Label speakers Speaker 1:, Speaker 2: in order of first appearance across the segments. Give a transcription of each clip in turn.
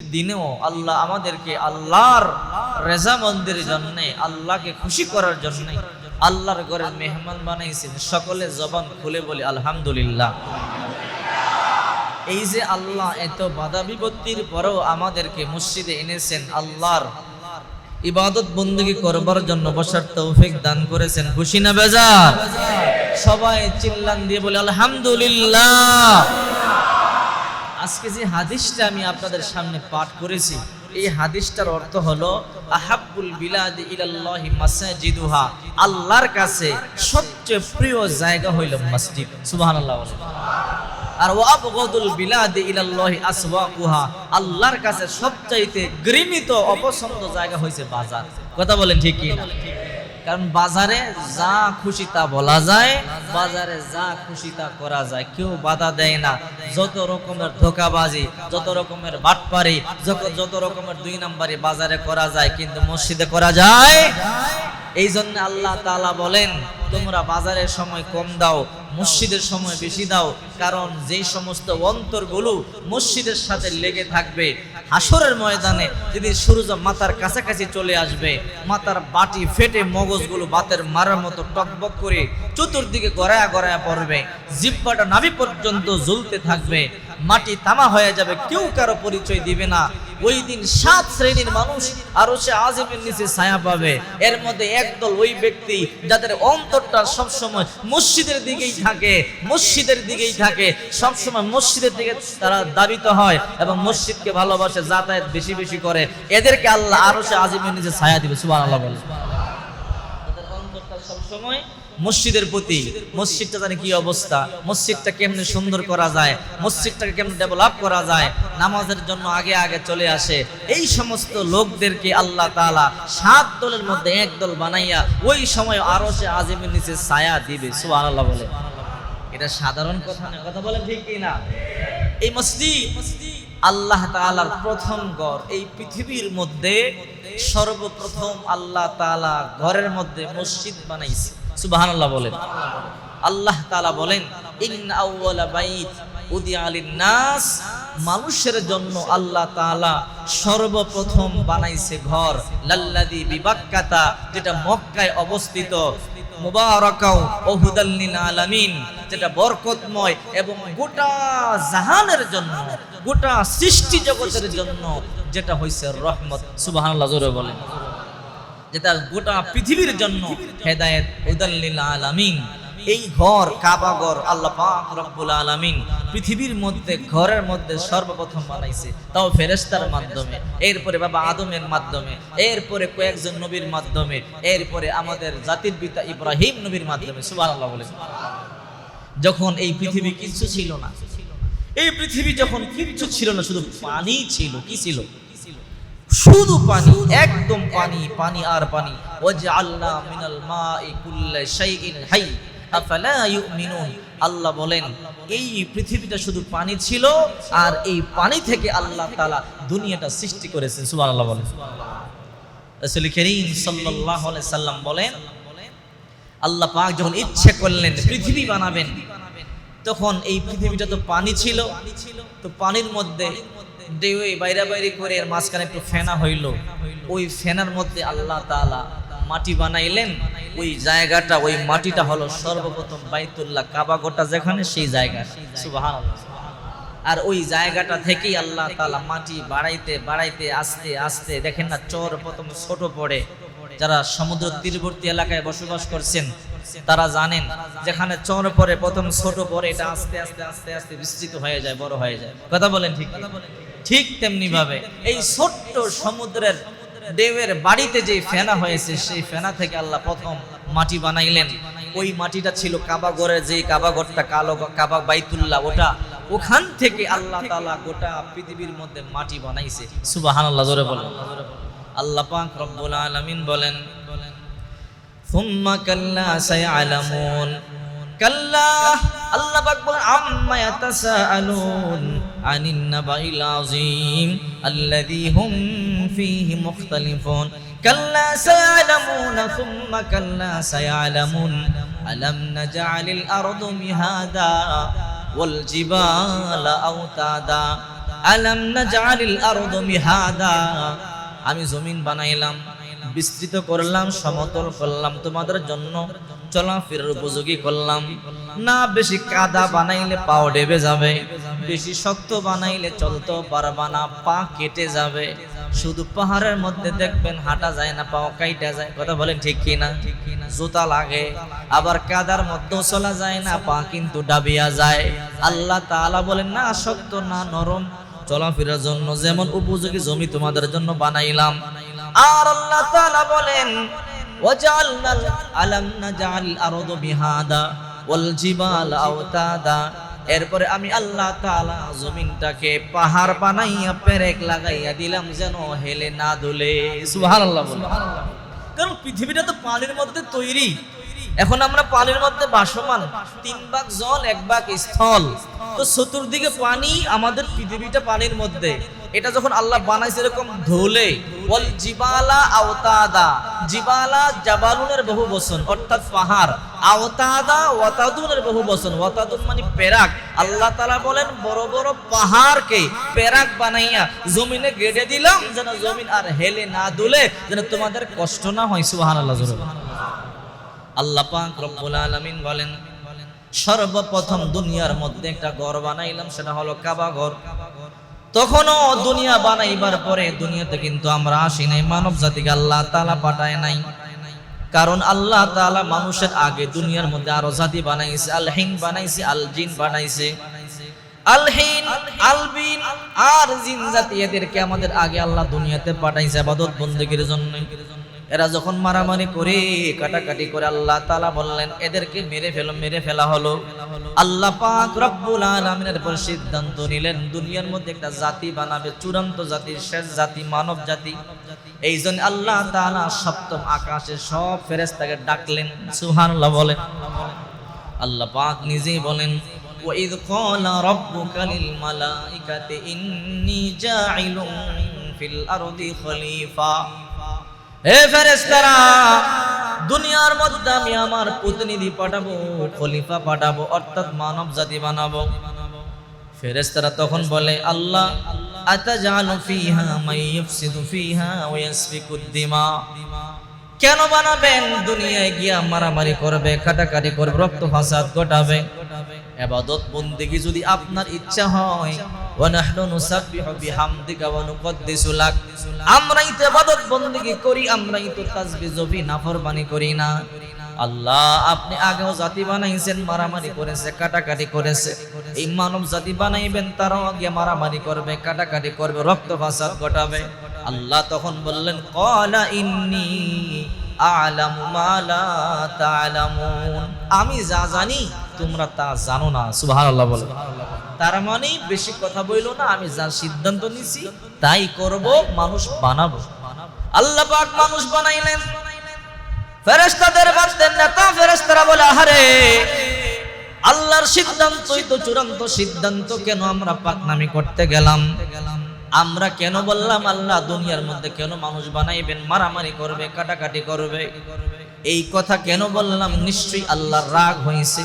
Speaker 1: দিনেও আল্লাহ আমাদেরকে আল্লাহর রেজামন্দির জন্য, আল্লাহকে খুশি করার জন্য আল্লাহর ঘরের মেহমান বানাইছেন। সকলে জবান খুলে বলি, আলহামদুলিল্লাহ। এই যে আল্লাহ এত বাধা বিপত্তির পরেও আমাদেরকে মসজিদে এনেছেন আল্লাহর ইবাদত বন্দী করবার জন্য বসার তৌফিক দান করেছেন। খুশি না বেজার? সবাই চিল্লান দিয়ে বলে, আলহামদুলিল্লাহ। আজকে যে হাদিসটা আমি আপনাদের সামনে পাঠ করেছি, এই হাদিসটার অর্থ হলো, আহাব্বুল বিলাদ ইলাল্লাহি মাসাজিদুহা। আল্লাহর কাছে সবচেয়ে প্রিয় জায়গা হইল মসজিদ। সুবহানাল্লাহ। আর ওয়াবগদুল বিলাদ ইলাল্লাহি আসওয়াকুহা। আল্লাহর কাছে সবচাইতে ঘৃণিত, অপছন্দ জায়গা হইছে বাজার। কথা বলেন ঠিক কি না কারণ বাজারে যা খুশি তা বলা যায়, বাজারে যা খুশি তা করা যায়। কেউ বাধা দেয় না। যত রকমের ধোকাবাজি, যত রকমের বাটপারি, যত রকমের দুই নাম্বারি বাজারে করা যায়, কিন্তু মসজিদে করা যায়? এই জন্য আল্লাহ তাআলা বলেন, তোমরা বাজারের সময় কম দাও, মসজিদের সময় বেশি দাও, কারণ যেই সমস্ত অন্তরগুলো মসজিদের সাথে লেগে থাকবে হাসরের ময়দানে যদি সূর্য মাথার কাছাকাছি চলে আসবে মাথার বাটি ফেটে মগজগুলো বাতের মারার মতো টকবক করে চতুর্দিকে গড়ায়া গড়ায়া পড়বে, জিব্বাটা নাভি পর্যন্ত জ্বলতে থাকবে মাটি তামা হয়ে যাবে, কেউ কারও পরিচয় দিবে না। ওই দিন সাত শ্রেণির মানুষ আরও সে আজমের নিচে ছায়া পাবে। এর মধ্যে একদল ওই ব্যক্তি যাদের অন্তরটা সবসময় মসজিদের দিকেই থাকে, মসজিদের দিকেই থাকে। সবসময় মসজিদের দিকে তারা দাবিত হয় এবং মসজিদকে ভালোবাসে, যাতায়াত বেশি বেশি করে। এদেরকে আল্লাহ আরও সে আজমের নিচে ছায়া দিবে সুবাহ আল্লাহ বলে অন্তরটা সবসময় মসজিদের প্রতি মসজিদটা জানি কি অবস্থা? মসজিদটা কেমনে সুন্দর করা যায়? মসজিদটাকে কেমনে ডেভেলপ করা যায়? নামাজের জন্য আগে আগে চলে আসে। এই সমস্ত লোকদেরকে আল্লাহ তাআলা সাত দলের মধ্যে এক দল বানাইয়া ওই সময় আরও সে আজিমের নিচে ছায়া দিবে। সুবহানাল্লাহ বলে। এটা সাধারণ কথা না, কথা বলেন ঠিক কি না? এই মসজিদ আল্লাহ তাআলার প্রথম ঘর। এই পৃথিবীর মধ্যে সর্বপ্রথম আল্লাহ তাআলা ঘরের মধ্যে মসজিদ বানাইছে। সুবহানাল্লাহ বলেন। আল্লাহ তাআলা বলেন নাস মানুষের জন্য আল্লাহ তাআলা সর্বপ্রথম বানাইছে ঘর। লাল্লাদি বিবাক্কাতা, যেটা মক্কায় অবস্থিত। আলামিন যেটা বরকতময় এবং গোটা জাহানের জন্য, গোটা সৃষ্টি জগতের জন্য, যেটা হইছে রহমত। সুবহানাল্লাহ, জোরে বলেন। যেটা গোটা পৃথিবীর জন্য হেদায়েত। হুদাল্লিল আলামিন। এই ঘর, কাবা ঘর আল্লাহ পাক রব্বুল আলামিন পৃথিবীর মধ্যে, ঘরের মধ্যে সর্বপ্রথম বানাইছে। তাও ফেরেশতার মাধ্যমে, এরপরে বাবা আদমের মাধ্যমে, এরপরে কয়েকজন নবীর মাধ্যমে, এরপরে আমাদের জাতির পিতা ইব্রাহিম নবীর মাধ্যমে, সুবহানাল্লাহ বলে যখন এই পৃথিবী কিচ্ছু ছিল না, এই পৃথিবী যখন কিচ্ছু ছিল না, শুধু পানি ছিল, কি ছিল? শুধু পানি, একদম পানি পানি আর পানি। ওয়াজআলনা মিনাল মাই কুল্লা শাইইন হাই, আফালা ইউমিনুন। আল্লাহ বলেন, এই পৃথিবীটা শুধু পানি ছিল, আর এই পানি থেকে আল্লাহ তাআলা দুনিয়াটা সৃষ্টি করেছেন, সুবহানাল্লাহ বলেন। রাসূল করিম সাল্লাল্লাহু আলাইহি সাল্লাম বলেন, আল্লাহ পাক যখন ইচ্ছে করলেন পৃথিবী বানাবেন, তখন এই পৃথিবীটা তো পানি ছিল, তো পানির মধ্যে ঢেউয়ে বাইরে বাইরে করে এর মাঝখানে একটু ফেনা হইল। ওই ফেনার মধ্যে আল্লাহ তাআলা মাটি বানাইলেন। ওই জায়গাটা, ওই মাটিটা হলো সর্বপ্রথম বাইতুল্লাহ কাবা গোটা যেখানে, সেই জায়গা। সুবহানাল্লাহ। আর ওই জায়গাটা থেকেই আল্লাহ তাআলা মাটি বাড়াইতে বাড়াইতে, আস্তে আস্তে, দেখেন না, চর প্রথম ছোট পড়ে। যারা সমুদ্র তীরবর্তী এলাকায় বসবাস করছেন, তারা জানেন, যেখানে চর পরে প্রথম ছোট পরে এটা আস্তে আস্তে আস্তে আস্তে বিস্তৃত হয়ে যায়, বড় হয়ে যায়। কথা বলেন ঠিক ঠিক তেমনি ভাবে এই ছোট্ট সমুদ্রের দেবের বাড়িতে যে ফেনা হয়েছে সেই ফেনা থেকে আল্লাহ প্রথম মাটি বানাইলেন ওই মাটিটা ছিল কাবাগরের যে কাবাগরটা কালো কাবা বাইতুল্লাহ ওটা ওখান থেকে আল্লাহ তাআলা গোটা পৃথিবীর মধ্যে মাটি বানাইছে সুবহানাল্লাহ জোরে বলেন আল্লাহ পাক রব্বুল আলামিন বলেন ثم كلا سيعلمون كلا আল্লাহ পাক বলেন, আম্মা ইয়াতাসাআলুন আনিন নাবাইল আযীম আল্লাযী হুম ফীহি মুখতালিফুন। কাল্লা সায়ালামুন সুম্মা কাল্লা সায়ালামুন। আলাম নাজআলিল আরদু মিহাদা ওয়াল জিবালা আওতাদা। মিহাদা। আমি জমিন বানাইলাম, বিস্তৃত করলাম, সমতল করলাম তোমাদের জন্য। চলাফেরার উপযোগী করলাম। না, বেশি কাদা বানাইলে পাও ডেবে যাবে। বেশি শক্ত বানাইলে চলতেও পারবা না, পা কেটে যাবে। শুধু পাহাড়ের মধ্যে দেখবেন হাঁটা যায় না, পাও কাইটা যায়। কথা বলেন ঠিক কি না জুতা লাগে, আবার কাদার মধ্যেও চলা যায় না, পা কিন্তু ডাবিয়া যায়। আল্লাহ তাআলা বলেন, না, শক্ত না, নরম। চলাফেরার জন্য যেমন উপযোগী জমি তোমাদের জন্য বানাইলাম। আর আল্লাহ তাআলা বলেন আলাম নাজআল আরদ বিহাদা ওয়াল জিবাল আওতাদা এরপরে আমি আল্লাহ তাআলা জমিনটাকে পাহাড় বানাইয়া পেরেক লাগাইয়া দিলাম যেন হেলে না দুলে। সুবহানাল্লাহ বলে কারণ পৃথিবীটা তো পানির মধ্যে তৈরি। এখন আমরা পানির মধ্যে বাসমান, তিন ভাগ জল, এক ভাগ স্থল। তো চতুর্দিকে পানি আমাদের পৃথিবীটা পানির মধ্যে। এটা যখন আল্লাহ বানাইছে এরকম ধোলে বল জিবালা আওতাদা। জিবালা জাবালুনের বহু বচন, অর্থাৎ পাহাড়। আওতাদা ওয়াতাদুনের বহু বচন। ওয়াতাদুন মানে পেরাক। আল্লাহ তাআলা বলেন, বড় বড় পাহাড়কে পেরাক বানাইয়া জমিনে গেড়ে দিলাম, যেন জমিন আর হেলে না দুলে, যেন তোমাদের কষ্ট না হয়। সুবহানাল্লাহ। আল্লাহ পাক রব্বুল আলামিন বলেন, সর্বপ্রথম দুনিয়ার মধ্যে একটা ঘর বানাইলাম, সেটা হলো কাবা ঘর। তখনও দুনিয়া বানাইবার পরে দুনিয়াতে কিন্তু আমরা আসি নাই, মানব জাতিকে আল্লাহ তালা পাঠায় নাই। কারণ আল্লাহ তালা মানুষের আগে দুনিয়ার মধ্যে আরও জাতি বানাইছে আল আলহিন বানাইছে। আল জিন বানাইছে আর জিন জাতি এদেরকে আমাদের আগে আল্লাহ দুনিয়াতে পাঠাইছে আবাদত বন্দীগীর জন্য। এরা যখন মারামারি করে কাটাকাটি করে আল্লাহ তাআলা বললেন এদেরকে মেরে ফেলো মেরে ফেলা হলো আল্লাহ পাক রব্বুল আলামিনের পর সিদ্ধান্ত নিলেন দুনিয়ার মধ্যে একটা জাতি বানাবে চূড়ান্ত জাতি শেষ জাতি মানব জাতি এই জন্য আল্লাহ তাআলা সপ্তম আকাশে সব ফেরেশতাকে ডাকলেন সুবহানাল্লাহ বলেন আল্লাহ পাক নিজেই বলেন وَإِذْ قَالَ رَبُّكَ لِلْمَلَائِكَةِ إِنِّي جَاعِلٌ فِي الْأَرْضِ خَلِيفَةً হে ফেরেশতারা, দুনিয়ার মধ্যে আমি আমার প্রতিনিধি পাঠাবো, খলিফা পাঠাবো, অর্থাৎ মানব জাতি বানাবো। ফেরেশতারা তখন বলে, আল্লাহ আতাজালু ফিহা মাই ইফসিদু ফিহা ওয়া ইয়াসফিকুদ দিমা। কেন বানাবেন? দুনিয়ায় গিয়া মারামারি করবে কাটাকাটি করবে, রক্ত ফাসাদ ঘটাবে। এবাদত বন্দেগী যদি আপনার ইচ্ছা হয় আমরাই তো ইবাদত বন্দেগী করি, আমরাই তো তাসবিহ জবি করি না। আল্লাহ, আপনি আগেও জাতি বানাইছেন, মারামারি করেছে, কাটাকাটি করেছে। এই মানব জাতি বানাইবেন, তারাও আগে মারামারি করবে, কাটাকাটি করবে, রক্ত ফাসাদ ঘটাবে। আল্লাহ তখন বললেন কলা ইন্নি আলামু মা লা তা'লামুন। আমি যা জানি তোমরা তা জানো না সুবহানাল্লাহ বলে। তার মানে বেশি কথা বইলো না আমি যা সিদ্ধান্ত নিছি তাই করব মানুষ বানাবো। আল্লাহ পাক মানুষ বানাইলেন। ফেরেশতাদের মধ্যে নেতা ফেরেশতারা বলে আহারে আল্লাহর সিদ্ধান্তই তো চূড়ান্ত সিদ্ধান্ত কেন আমরা পাকনামি করতে গেলাম? আমরা কেন বললাম আল্লাহ দুনিয়ার মধ্যে কেন মানুষ বানাইবেন মারামারি করবে কাটাকাটি করবে? এই কথা কেন বললাম? নিশ্চয়ই আল্লাহর রাগ হয়েছে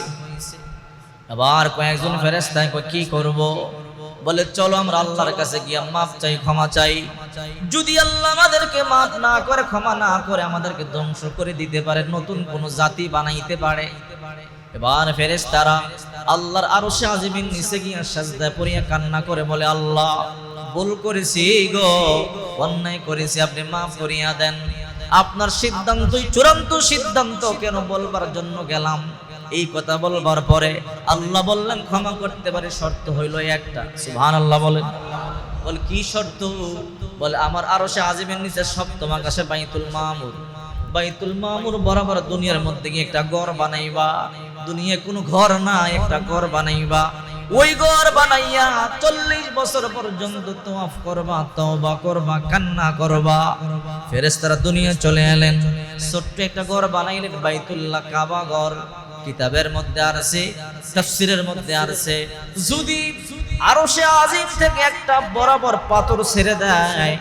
Speaker 1: আবার কয়েকজন ফেরেস্তায় কি করব? বলে, চলো আমরা আল্লাহর কাছে গিয়া মাপ চাই, ক্ষমা চাই। যদি আল্লাহ আমাদেরকে মাপ না করে, ক্ষমা না করে আমাদেরকে ধ্বংস করে দিতে পারে, নতুন কোন জাতি বানাইতে পারে। এবার ফেরেশতারা আল্লাহর আরও আজিমিন নিচে গিয়া সাজদায় পড়িয়া কান্না করে বলে, আল্লাহ, ভুল করেছি গো, অন্যায় করেছি, আপনি মাফ করিয়া দেন। আপনার সিদ্ধান্তই চূড়ান্ত সিদ্ধান্ত, কেন বলবার জন্য গেলাম? এই কথা বলবার পরে আল্লাহ বললেন, ক্ষমা করতে পারে, শর্ত হইল একটা। সুবহান আল্লাহ বলেন। বল, কি শর্ত? বলে, আমার আরও সে আজিমের নিচে সপ্তম আকাশে বাইতুল মামুর। বাইতুল মামুর বরাবর দুনিয়ার মধ্যে গিয়ে একটা ঘর বানাইবা। দুনিয়া কোনো ঘর না একটা ঘর বানাইবা। ওই ঘর বানাইয়া চল্লিশ বছর পর্যন্ত তোয়াফ করবা, তওবা করবা, কান্না করবা। ফেরেশতারা দুনিয়া চলে এলেন। ছোট্ট একটা ঘর বানাইলেন, বাইতুল্লাহ কাবা ঘর। কিতাবের মধ্যে আছে তাফসিরের মধ্যে আছে যদি আরও সে আজিম থেকে একটা বরাবর পাথর ছেড়ে দেয়,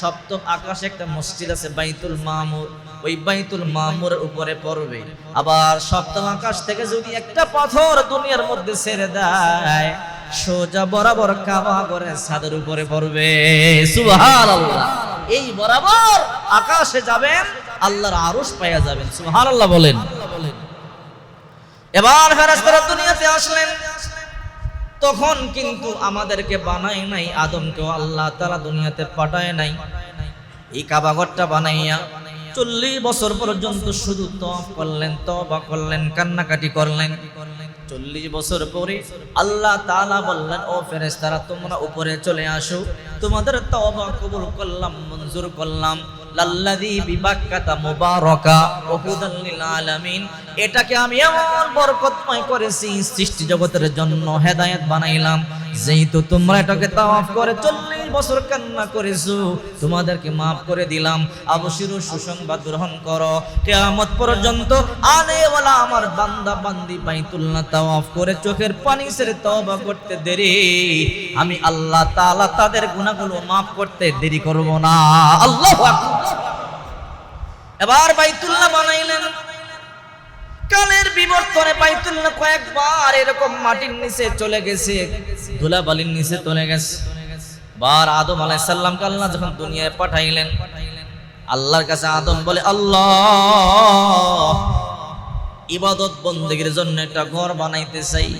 Speaker 1: সপ্তম আকাশে একটা মসজিদ আছে বাইতুল মামুর, ওই বাইতুল মামুর উপরে পড়বে। আবার সপ্তম আকাশ থেকে যদি একটা পাথর দুনিয়ার মধ্যে ছেড়ে দেয়, সোজা বরাবর কাবা করে ছাদের উপরে পড়বে। সুবহানাল্লাহ। এই বরাবর আকাশে যাবেন, আল্লাহর আরশ পাইয়া যাবেন। সুবহানাল্লাহ বলেন। এবার ফেরেশতারা দুনিয়াতে আসলেন। তখন কিন্তু আমাদেরকে বানায় নাই, আদমকেও আল্লাহ তারা দুনিয়াতে পাঠায় নাই। এই কাবাঘরটা বানাইয়া চল্লিশ বছর পর্যন্ত শুধু তফ করলেন তবা করলেন, কান্নাকাটি করলেন। চল্লিশ বছর পরে আল্লাহ তালা বললেন, ও ফেরেশতারা, তোমরা উপরে চলে আসো। তোমাদের তওবা কবুল করলাম, মঞ্জুর করলাম। লাল্লাযী বিবাক্কাতা মুবারাকা ওয়া লিল আলামিন। এটাকে আমি এমন বরকতময় করেছি, সৃষ্টি জগতের জন্য হেদায়েত বানাইলাম। যেহেতু তোমরা এটাকে তাওয়াফ করে চল্লিশ বছর কান্না করেছ, তোমাদেরকে মাফ করে দিলাম। অবশ্যই সুসংবাদ গ্রহণ করো। কেয়ামত পর্যন্ত আনেওয়ালা আমার বান্দা বান্দি বাইতুল্লাহ তাওয়াফ করে চোখের পানি ছেড়ে তওবা করতে দেরি। আমি আল্লাহ তাআলা তাদের গুনাহগুলো মাফ করতে দেরি করব না। আল্লাহু এবার বাইতুল্লাহ বানাইলেন। কালের বিবর্তনে বাইতুল্লাহ কয়েকবার এরকম মাটির নিচে চলে গেছে, ধুলাবালির নিচে চলে গেছে। বার আদম আলাইহিস সালামকে আল্লাহ যখন দুনিয়ায় পাঠাইলেন, আল্লাহর কাছে আদম বলে, আল্লাহ, ইবাদত বন্দেগীর জন্য একটা ঘর বানাইতে চাই।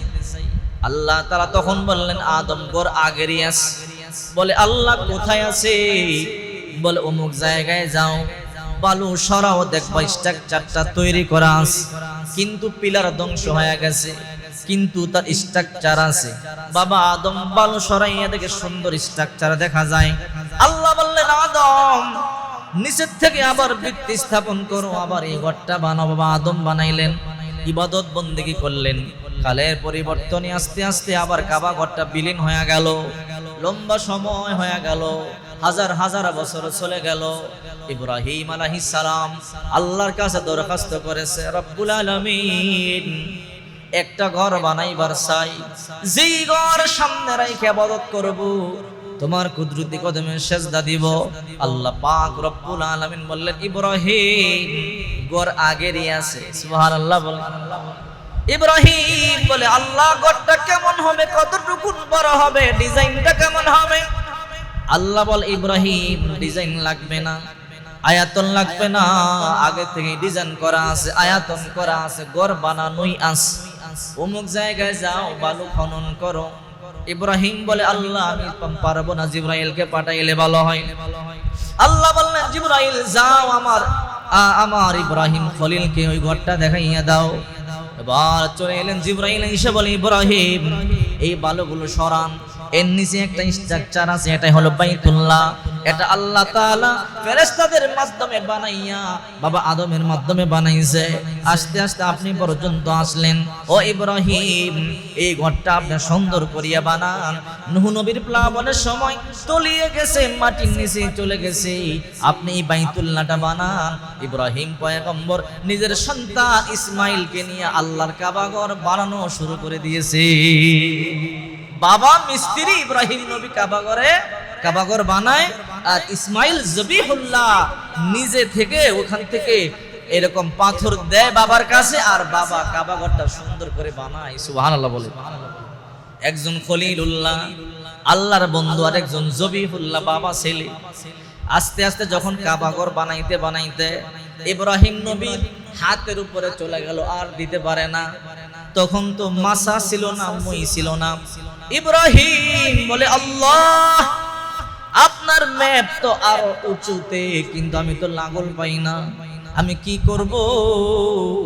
Speaker 1: আল্লাহ তারা তখন বললেন, আদম ঘর আগেরই আছে। বলে, আল্লাহ কোথায় আছে? বলে, অমুক জায়গায় যাও, বালু সরাও দেখবা স্ট্রাকচারটা তৈরি করা আছে, কিন্তু পিলার ধ্বংস হয়ে গেছে। কিন্তু তার স্ট্রাকচার আছে। বাবা আদম বালু সরাইয়া দেখে সুন্দর স্ট্রাকচার দেখা যায়। আল্লাহ বললেন, আদম, নিচের থেকে আবার বৃত্তি স্থাপন করো, আবার এই ঘরটা বানাবো বাবা আদম বানাইলেন, ইবাদত বন্দেগি করলেন। কালের পরিবর্তনে আস্তে আস্তে আবার কাবা ঘরটা বিলীন হয়ে গেল। লম্বা সময় হয়ে গেল। হাজার হাজার বছর চলে গেল। ইব্রাহিম আলাইহিস সালাম আল্লাহর কাছে দরখাস্ত করেছে, রব্বুল আলামিন একটা ঘর বানাইবার চাই। যেই ঘর সামনে রাইখে আবাদত করব, তোমার কুদরতি কদমে সেজদা দিব। আল্লাহ পাক রব্বুল আলামিন বললেন, ইব্রাহিম, ঘর আগেরই আছে। সুবহানাল্লাহ বলেন ইব্রাহিম বলে, আল্লাহ, ঘরটা কেমন হবে? কতটুকু বড় হবে? ডিজাইনটা কেমন হবে? আল্লাহ বল, ইব্রাহিম, ডিজাইন লাগবে না। আয়াতন লাগবে না। আগে থেকে ডিজাইন করা আছে, আয়াতন করা আছে, ঘর বানানোই আছে। অমুক জায়গায় যাও বালু খনন করো। ইব্রাহিম বলে, আল্লাহ, আমি পারব না, জিব্রাইলকে পাঠাইলে ভালো হয়। আল্লাহ বললেন, জিব্রাইল, যাও আমার আমার ইব্রাহিম খলিলকে ওই ঘরটা দেখাইয়া দাও। এবার চলে এলেন জিব্রাইল এসে বলে, ইব্রাহিম, এই বালুগুলো সরান। এর নিচে একটা স্ট্রাকচার আছে, এটাই হলো বাইতুল্লাহ। এটা আল্লাহ তাআলা ফেরেশতাদের মাধ্যমে বানাইয়া বাবা আদমের মাধ্যমে বানাইছে। আস্তে আস্তে আপনি পর্যন্ত আসলেন। ও ইব্রাহিম, এই ঘরটা আপনি সুন্দর করিয়া বানান। নুহ নবীর প্লাবনের সময় তলিয়ে গেছে, মাটির নিচে চলে গেছে। আপনি এই বাইতুল্লাহটা বানান। ইব্রাহিম পয়গম্বর নিজের সন্তান ইসমাইলকে নিয়ে আল্লাহর কাবাঘর বানানো শুরু করে দিয়েছে। বাবা মিস্ত্রি ইব্রাহিম নবী কাবাগরে কাবাগর বানায়, আর ইসমাইল জবিহুল্লাহ নিজে থেকে ওখান থেকে এরকম পাথর দেয় বাবার কাছে, আর বাবা কাবাগরটা সুন্দর করে বানায়, সুবহানাল্লাহ বলে। একজন খলিলুল্লাহ, আল্লাহর বন্ধু আর একজন জবিহুল্লাহ বাবা ছেলে। আস্তে আস্তে যখন কাবাগর বানাইতে বানাইতে ইব্রাহিম নবী হাতের উপরে চলে গেল, আর দিতে পারে না। তখন তো মাসা ছিল না, মই ছিল না। ইব্রাহিম বলে, আল্লাহ, আপনার ম্যাপ তো আরও উঁচুতে, কিন্তু আমি তো লাগল পাই না। আমি কি করব?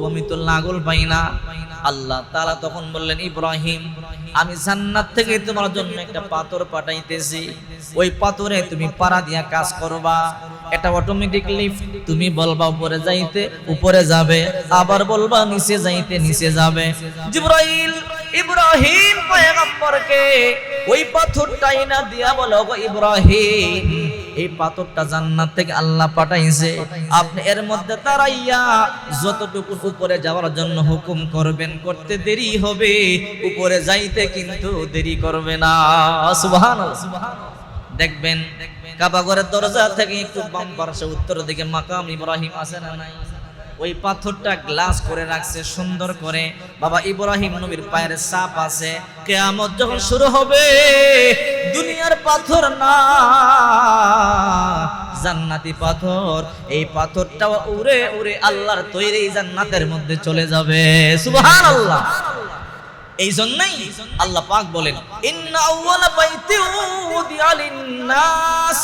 Speaker 1: আমি তো লাগল পাই না। আল্লাহ তাআলা তখন বললেন, ইব্রাহিম, আমি জান্নাত থেকে তোমার জন্য একটা পাথর পাঠাইতেছি। ওই পাথরে তুমি পাড়া দিয়া কাজ করবা। এটা অটোমেটিক লিফট তুমি বলবা, উপরে যাইতে, উপরে যাবে। আবার বলবা, নিচে যাইতে, নিচে যাবে। জিব্রাইল ইব্রাহিম পয়গম্বরকে ওই পাথরটাই না দিয়া বলো গো ইব্রাহিম, এই পাথরটা জান্নাত থেকে আল্লাহ পাঠাইছে। আপনি এর মধ্যে দাঁড়াইয়া যতটুকু উপরে যাওয়ার জন্য হুকুম করবেন, করতে দেরি হবে। উপরে যাইতে কিন্তু দেরি করবে না। সুবহানাল্লাহ। দেখবেন কাবাগরের দরজা থেকে একটু বাম পাশে উত্তর দিকে মাকাম ইব্রাহিম আছে না নাই? ওই পাথরটা গ্লাস করে রাখছে, সুন্দর করে। বাবা ইব্রাহিম নবীর পায়ের সাপ আছে। কেয়ামত যখন শুরু হবে, দুনিয়ার পাথর না, জান্নাতি পাথর। এই পাথরটাও উড়ে উড়ে আল্লাহর তৈরি জান্নাতের মধ্যে চলে যাবে। সুবহান আল্লাহ এই জন্যই আল্লাহ পাক বলেন, ইন্না আউওয়ালা বাইতি উদিয়া লিন্নাস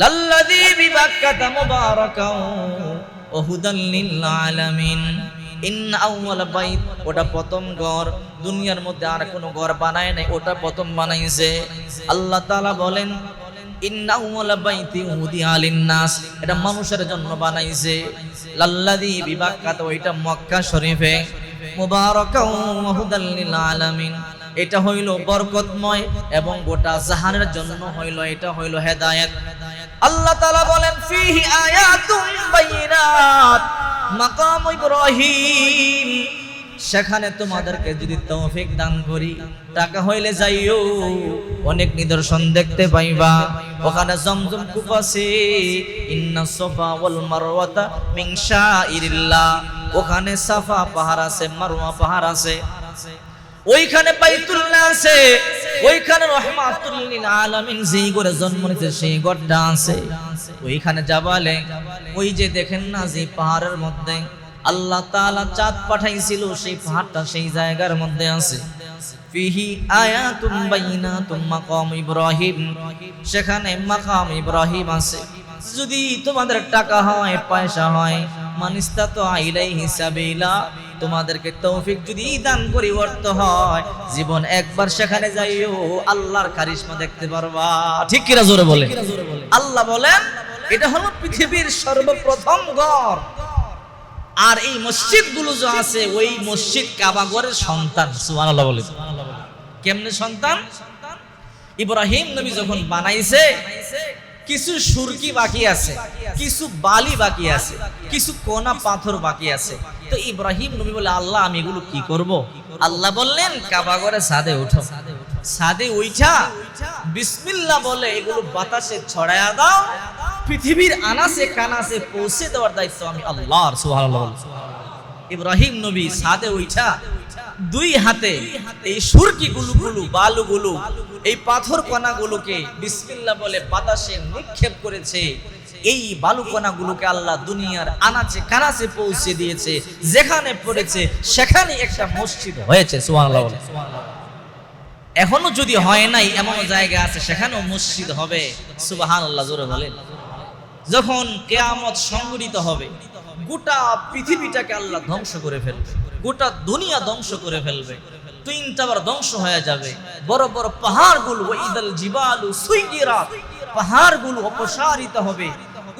Speaker 1: লাল্লাযী বিবাক্কাতা মুবারাকাও। ওটা প্রথম ঘর। দুনিয়ার মধ্যে আর কোনো ঘর বানায় নাই, ওটা প্রথম বানাইছে। আল্লাহ তাআলা বলেন এটা মানুষের জন্য বানাইছে। লাল্লাযী বিবাক্কাতা ওইটা মক্কা শরীফে। হুদাল আলামিন। এটা হইল বরকতময় এবং গোটা জাহানের জন্য হইল, এটা হইল হেদায়েত। আল্লাহ তাআলা বলেন, ফিহি আয়াতুম মাকাম ইব্রাহিম। সেখানে তোমাদেরকে যদি তৌফিক দান করি, টাকা হইলে যাইও, অনেক নিদর্শন দেখতে পাইবা। ওখানে জমজম কূপ আছে, ইন্না সফা ওয়াল মারওয়াতা মিন শাইরিল্লাহ। ওখানে সাফা পাহাড় আছে, মারওয়া পাহাড় আছে। ওইখানে বাইতুল্লাহ আছে। ওইখানে রহমাতুল লিল আলামিন যেই ঘরে জন্ম নিতে সেই ঘরটা আছে। ওইখানে যাবালে, ওই যে দেখেন না যে পাহাড়ের মধ্যে আল্লাহ তাআলা চাঁদ পাঠাইছিল, সেই পাহাড়টা সেই জায়গার মধ্যে আছে। ফিহি আয়াতুম বাইনাতুম মাকাম ইব্রাহিম। সেখানে মাকাম ইব্রাহিম আছে। যদি তোমাদের টাকা হয় পয়সা হয় মানিস্তা তো আইলাই হিসাবেইলা তোমাদেরকে তৌফিক যদি দান করি অর্থ হয় জীবন একবার সেখানে যাইও আল্লাহর কারিশমা দেখতে পারবা। ঠিক কিরা জোরে বলে আল্লাহ বলেন এটা হলো পৃথিবীর সর্বপ্রথম ঘর। আর এই মসজিদগুলো যে আছে ওই মসজিদ কাবাগরের সন্তান। সুবহানাল্লাহ বলে কেমনে সন্তান? ইব্রাহিম নবী যখন বানাইছে কিছু সুরকি বাকি আছে, কিছু বালি বাকি আছে, কিছু কোনা পাথর বাকি আছে। তো ইব্রাহিম নবী বলে, আল্লাহ, আমি এগুলো কি করব? আল্লাহ বললেন কাবাগরে সাদে উঠো। সাদে উইঠা বিসমিল্লাহ বলে, এগুলো বাতাসে ছড়ায়া দাও, পৃথিবীর আনাসে কানাসে পৌঁছে দেওয়ার দায়িত্ব আমি আল্লাহর, সুবহানাল্লাহ ইব্রাহিম নবী সাদে উইঠা দুই হাতে এই সুরকি গুলু গুলু বালু গুলু এই পাথর কণাগুলোকে বিসমিল্লাহ বলে বাতাসে নিক্ষেপ করেছে। এই বালু কণাগুলোকে আল্লাহ দুনিয়ার আনাচে কানাচে পৌঁছে দিয়েছে, যেখানে পড়েছে সেখানে একটা মসজিদ হয়েছে, সুবহানাল্লাহ এখনও যদি হয় নাই, এমন জায়গা আছে, সেখানেও মসজিদ হবে, সুবহানাল্লাহ জোরে বলেন। যখন কেয়ামত সংগঠিত হবে, গোটা পৃথিবীটাকে আল্লাহ ধ্বংস করে ফেলবে। গোটা দুনিয়া ধ্বংস করে ফেলবে। তিনটা বার ধ্বংস হয়ে যাবে। বড় বড় পাহাড়গুলো ঈদাল জিবালু সুইগিরাত পাহাড়গুলো অপসারিত হবে।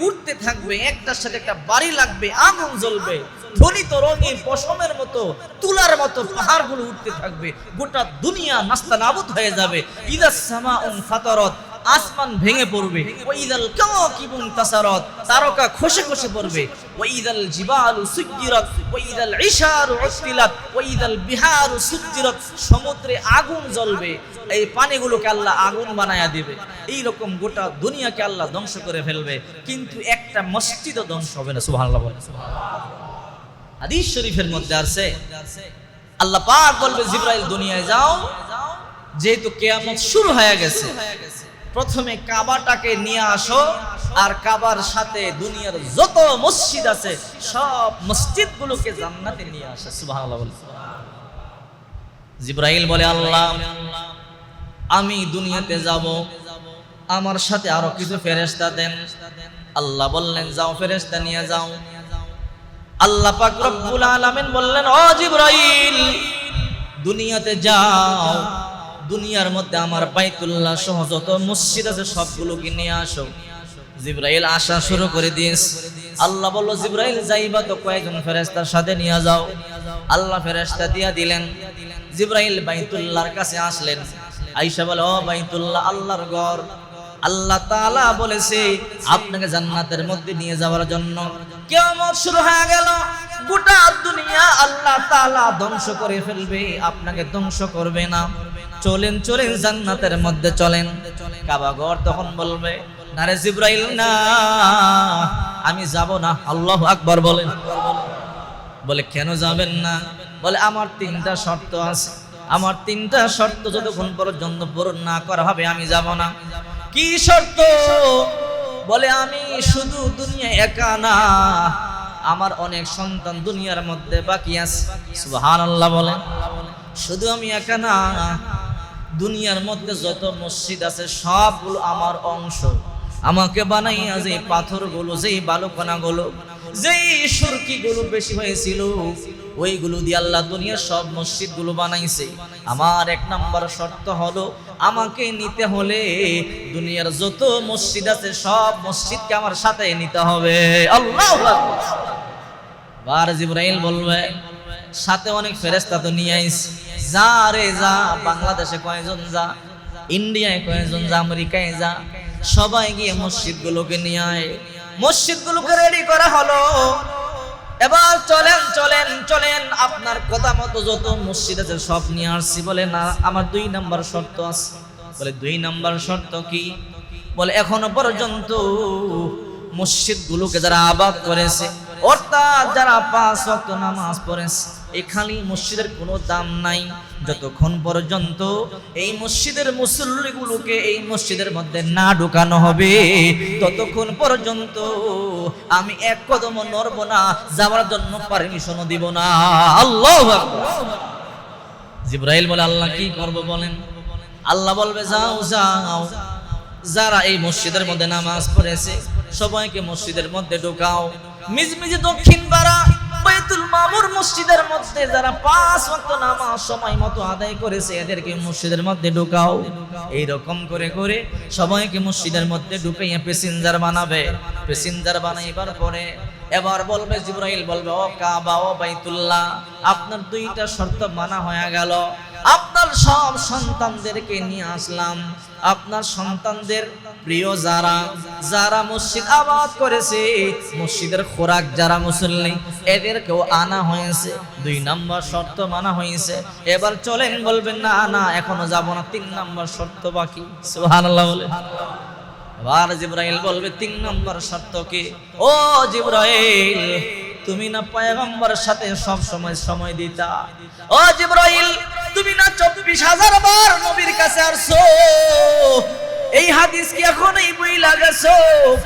Speaker 1: উঠতে থাকবে, একটার সাথে একটা বাড়ি লাগবে, আগুন জ্বলবে। ধ্বনিত রঙিন পশমের মতো, তুলার মতো পাহাড়গুলো উঠতে থাকবে। গোটা দুনিয়া নাস্তা নাবুদ হয়ে যাবে। ইদাস সামাউন ফাতারত আসমান ভেঙে পড়বে। ওয়াইদাল কাওয়াকিবুন তাসারাত, তারকা খসে খসে পড়বে। ওয়াইদাল জিবালু সুজ্জিরাত, ওয়াইদাল ইশারু উসতিলাত ওয়াইদাল বিহারু সুজ্জিরাত। সমুদ্রে আগুন জ্বলবে, এই পানিগুলোকে আল্লাহ আগুন বানায়া দিবে। এই রকম গোটা দুনিয়াকে আল্লাহ ধ্বংস করে ফেলবে। কিন্তু একটা মসজিদও ধ্বংস হবে না, সুবহানাল্লাহ বলে হাদিস শরীফের মধ্যে আছে, আল্লাহ পাক বলবে, জিব্রাইল, দুনিয়ায় যাও, যেহেতু কেয়ামত শুরু হয়ে গেছে। প্রথমে কাবাটাকে নিয়ে আসো, আর কাবার সাথে দুনিয়ার যত মসজিদ আছে, সব মসজিদগুলোকে জান্নাতে নিয়ে আসে, সুবহানাল্লাহ বলে। জিব্রাইল বলে, আল্লাহ, আমি দুনিয়াতে যাব, আমার সাথে আরও কিছু ফেরেশতা দেন। আল্লাহ বললেন, যাও ফেরেশতা নিয়ে যাও। আল্লাহ পাক রব্বুল আলামিন বললেন, ও জিব্রাইল, দুনিয়াতে যাও দুনিয়ার মধ্যে আমার বাইতুল্লাহ সহ যত মসজিদ আছে সবগুলোকে নিয়ে আসো। জিব্রাইল আসা শুরু করে দিয়েছে। আল্লাহ বলল, জিব্রাইল যাইবা তো কয়েকজন ফেরেশতার সাথে নিয়ে যাও। আল্লাহ ফেরেশতা দিয়া দিলেন। জিব্রাইল বাইতুল্লাহর কাছে আসলেন। আইসা বলে, ও বাইতুল্লাহ, আল্লাহর ঘর। আল্লাহ তাআলা বলেছে, আপনাকে জান্নাতের মধ্যে নিয়ে যাওয়ার জন্য কিয়ামত শুরু হয়ে গেল। গোটা দুনিয়া আল্লাহ তাআলা ধ্বংস করে ফেলবে। আপনাকে ধ্বংস করবে না। চলেন চলেন, জান্নাতের মধ্যে চলেন। কাবাগর তখন বলবে না রে জিব্রাইল, না, আমি যাব না। আল্লাহ আকবার বলেন। বলে, কেন যাবেন না? বলে, আমার তিনটা শর্ত আছে। আমার তিনটা শর্ত যতক্ষণ পর্যন্ত পূরণ না করা হবে, আমি যাব না। কি শর্ত? বলে, আমি শুধু দুনিয়া একা না, আমার অনেক সন্তান দুনিয়ার মধ্যে বাকি আছে। সুবহানাল্লাহ বলেন। শুধু আমি একা না দুনিয়ার মধ্যে যত মসজিদ আছে, সবগুলো আমার অংশ। আমাকে বানাইয়া যে পাথরগুলো, যেই বালুকণাগুলো, যেই সুরকিগুলো বেশি হয়েছিল, ওইগুলো দিয়ে আল্লাহ দুনিয়ার সব মসজিদগুলো বানাইছে। আমার এক নাম্বার শর্ত হলো, আমাকে নিতে হলে দুনিয়ার যত মসজিদ আছে, সব মসজিদকে আমার সাথে নিতে হবে। আল্লাহ বার জিব্রাইল বলবে, সাথে অনেক ফেরেস্তা তো নিয়ে আইস যা রে যা, বাংলাদেশে কয়জন যা, ইন্ডিয়ায় কয়জন যা, আমেরিকায় যা, সবাই গিয়ে মসজিদগুলোকে নিয়ে আয়। মসজিদগুলোকে রেডি করা হলো। এবার চলেন চলেন চলেন, আপনার কথা মতো যত মসজিদ আছে সব নিয়ে আসছি। বলে, না, আমার দুই নাম্বার শর্ত আছে। বলে, দুই নাম্বার শর্ত কি? বলে, এখনও পর্যন্ত মসজিদগুলোকে যারা আবাদ করেছে, অর্থাৎ যারা পাঁচ ওয়াক্ত নামাজ পড়েছে এই খালি মসজিদের কোনো দাম নাই। যতক্ষণ পর্যন্ত এই মসজিদের মুসল্লিগুলোকে এই মসজিদের মধ্যে না ঢুকানো হবে, ততক্ষণ পর্যন্ত আমি এক কদম নড়ব না, যাওয়ার জন্য পারমিশনও দিব না। আল্লাহ জিব্রাইল বলে, আল্লাহ কি করব বলেন? আল্লাহ বলবে, যাও যাও। যারা এই মসজিদের মধ্যে নামাজ পড়েছে, সবাইকে মসজিদের মধ্যে ঢোকাও। মিজমিজি দক্ষিণ পাড়া বাইতুল মামুর মসজিদের মধ্যে যারা পাঁচ ওয়াক্ত নামাজ সময় মতো আদায় করেছে, এদেরকে মসজিদের মধ্যে ঢোকাও। এই রকম করে করে সবাইকে মসজিদের মধ্যে ঢুকাইয়া প্যাসেঞ্জার বানাবে। প্যাসেঞ্জার বানাইবার পরে এবার বলবে, জিব্রাইল বলবে, ও কাবা, ও বাইতুল্লাহ, আপনার দুইটা শর্ত মানা হয়ে গেল। আপনার সব সন্তানদেরকে নিয়ে আসলাম। আপনার সন্তানদের প্রিয় যারা যারা মসজিদ আবাদ করেছে, মসজিদের খোরাক যারা মুসল্লি, এদেরকেও আনা হয়েছে। দুই নম্বর শর্ত মানা হয়েছে। এবার চলেন বলবেন, না না, এখনও যাব না। তিন নম্বর শর্ত বাকি। বলে। এবার জিব্রাইল বলবে, তিন নম্বর শর্ত কি? ও জিব্রাইল, তুমি না পয়গম্বরের সাথে সব সময় সময় দিতা? ও জিব্রাইল, তুমি না চব্বিশ হাজার বার নবীর কাছে আসছো? এই হাদিস কি এখন এই বই লাগাছো?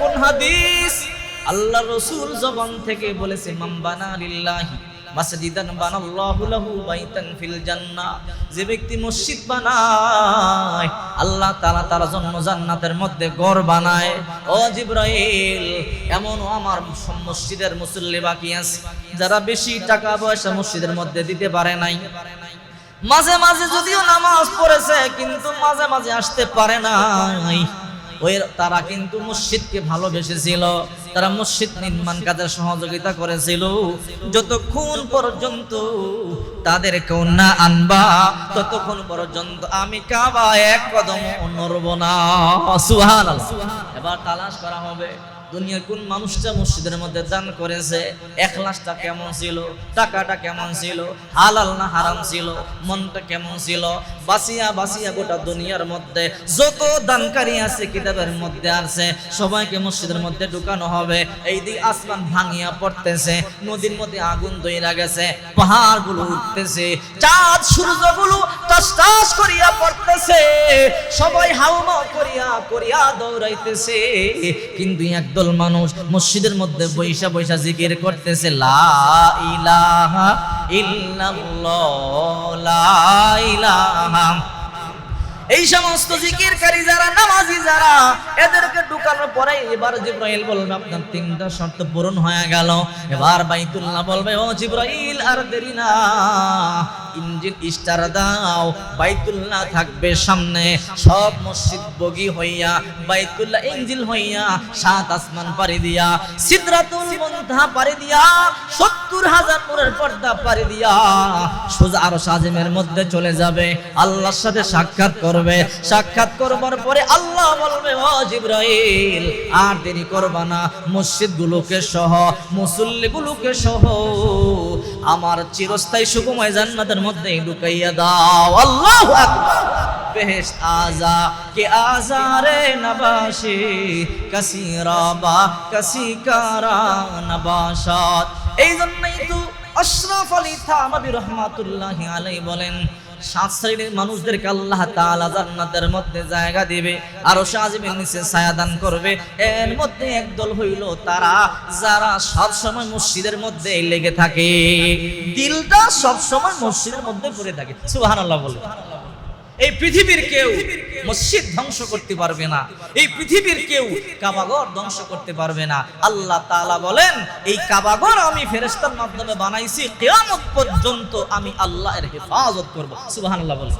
Speaker 1: কোন হাদিস? আল্লাহ রসুল জবান থেকে বলেছে মাম্বানা লিল্লাহি মাসজিদান বানাল্লাহু লাহু বাইতান ফিল জান্নাহ। যে ব্যক্তি মসজিদ বানায়, আল্লাহ তাআলা তার জন্য জান্নাতের মধ্যে ঘর বানায়। ও জিব্রাইল, এমন আমার মসজিদের মুসল্লি বাকি আছে, যারা বেশি টাকা পয়সা মসজিদের মধ্যে দিতে পারে নাই। মাঝে মাঝে যদিও নামাজ পড়েছে, কিন্তু মাঝে মাঝে আসতে পারে নাই। ওই তারা কিন্তু মসজিদকে ভালোবেসেছিল, তারা মসজিদ নির্মাণ কাজে সহযোগিতা করেছিল। যতক্ষণ পর্যন্ত তাদের না আনবা, ততক্ষণ পর্যন্ত আমি কাবা এক কদম নড়ব না। সুবহানাল্লাহ। এবার তালাশ করা হবে। দুনিয়ার কোন মানুষটা মসজিদের মধ্যে দান করেছে? এখলাসটা কেমন ছিল? টাকাটা কেমন ছিল? হালাল না হারাম ছিল? মনটা কেমন ছিল? বাসিয়া বাসিয়া গোটা দুনিয়ার মধ্যে যত দানকারী আছে, কিতাবের মধ্যে আছে, সবাইকে মসজিদের মধ্যে ঢুকানো হবে। এই দিক আসমান ভাঙিয়া পড়তেছে, নদীর মধ্যে আগুন দইরা গেছে, পাহাড়গুলো উঠতেছে, চাঁদ সূর্যগুলো টাস টাস করিয়া পড়তেছে, সবাই হাউমা করিয়া করিয়া দৌড়াইতেছে। কিন্তু একদল মানুষ মসজিদের মধ্যে বৈশা বৈশা জিকির করতেছে লা ইলাহা এই সমস্ত জিকিরকারী যারা, নামাজি যারা, এদেরকে ঢুকানোর পরে এবার জিব্রাইল বলবে, আপনার তিনটা শর্ত পূরণ হয়ে গেল। এবার বাইতুল্লাহ বলবে, ও জিব্রাইল, আর দেরি না। ইঞ্জিন স্টার দাও, বাইতুল্লাহ থাকবে সামনে। সব মসজিদ বগি হইয়া, বাইতুল্লাহ ইঞ্জিল হইয়া, সাত আসমান পাড়ি দিয়া, সিদরাতুল মুনতাহা পাড়ি দিয়া, সত্তর হাজার নূরের পর্দা পাড়ি দিয়া, সোজা আরও সাজেমের মধ্যে চলে যাবে। আল্লাহর সাথে সাক্ষাৎ করবে, সাক্ষাৎ করবার পরে আল্লাহ বলবে, ও জিব্রাইল, আর দেরি করবা না। মসজিদ গুলোকে সহ মুসল্লি গুলোকে সহ আমার চিরস্থায়ী সুকুময় জান্নাতের মধ্যে ঢুকাইয়া দাও। আল্লাহ বেহেশত আজা, কে আজারে নবাশি কাসি রাবা কাসি কারা নবাসাত। এই জন্যই তো আশরাফ আলী থানবী রহমাতুল্লাহি আলাইহি বলেন সাত শ্রেণির মানুষদেরকে আল্লাহ তাআলা জান্নাতের মধ্যে জায়গা দিবে, আর সাজিমের নিচে ছায়া দান করবে। এর মধ্যে একদল হইল তারা, যারা সব সময় মসজিদের মধ্যে লেগে থাকে। দিলটা সব সময় মসজিদের মধ্যে পড়ে থাকে। সুবহানাল্লাহ বলে এই পৃথিবীর কেউ মসজিদ ধ্বংস করতে পারবে না। এই পৃথিবীর কেউ কাবাগর ধ্বংস করতে পারবে না। আল্লাহ তাআলা বলেন, এই কাবাগর আমি ফেরেস্তার মাধ্যমে বানাইছি, কিয়ামত পর্যন্ত আমি আল্লাহ এর হেফাজত করব। সুবহানাল্লাহ বলে